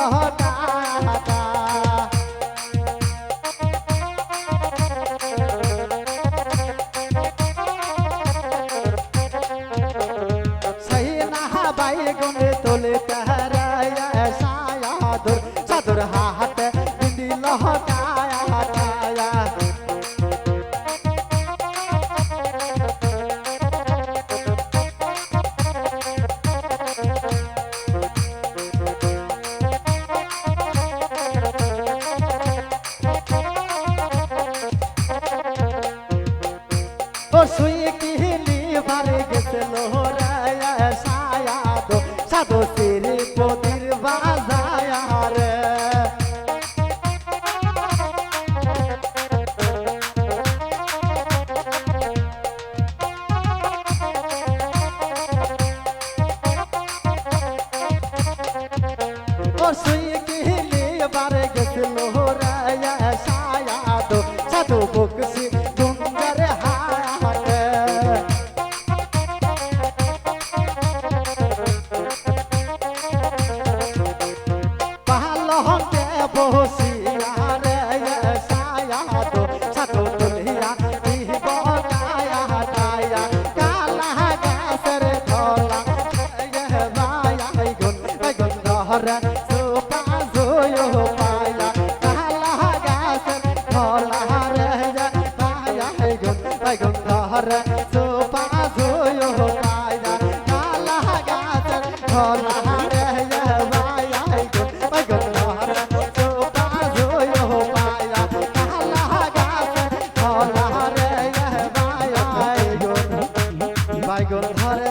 দিল কাটা সহি না বাই গুন তোলে ও শুয়ে কিহলি বারে গেছে লোহরায় সায়াদো সাদো ধরে সুপা জুয়ো পায়া কালা গাছের ধলা রে মায়া গুন গুন ধরে সুপা জুয়ো পায়া কালা গাছের ধলা রে মায়া গুন গুন ধরে সুপা জুয়ো পায়া কালা গাছের ধলা রে মায়া গুন বাইগুন ধরে